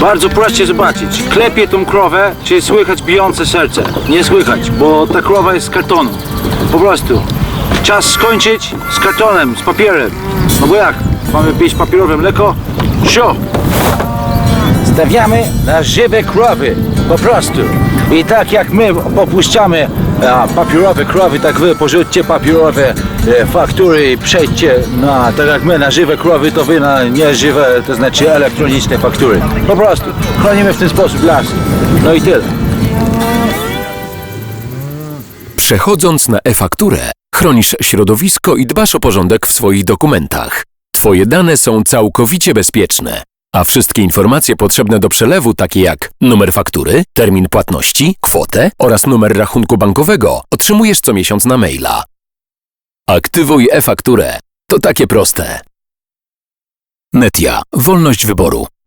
Bardzo proście zobaczyć. Klepie tą krowę, czy słychać bijące serce. Nie słychać, bo ta krowa jest z kartonu. Po prostu. Czas skończyć z kartonem, z papierem. No bo jak? Mamy pić papierowe mleko? Sio! Stawiamy na żywe krowy. Po prostu. I tak jak my popuszczamy a, papierowe krowy, tak wy porzućcie papierowe e, faktury i przejdźcie na, tak jak my na żywe krowy, to wy na nieżywe, to znaczy elektroniczne faktury. Po prostu. Chronimy w ten sposób las. No i tyle. Przechodząc na e-fakturę, chronisz środowisko i dbasz o porządek w swoich dokumentach. Twoje dane są całkowicie bezpieczne, a wszystkie informacje potrzebne do przelewu, takie jak numer faktury, termin płatności, kwotę oraz numer rachunku bankowego, otrzymujesz co miesiąc na maila. Aktywuj e-fakturę. To takie proste. Netia. Wolność wyboru.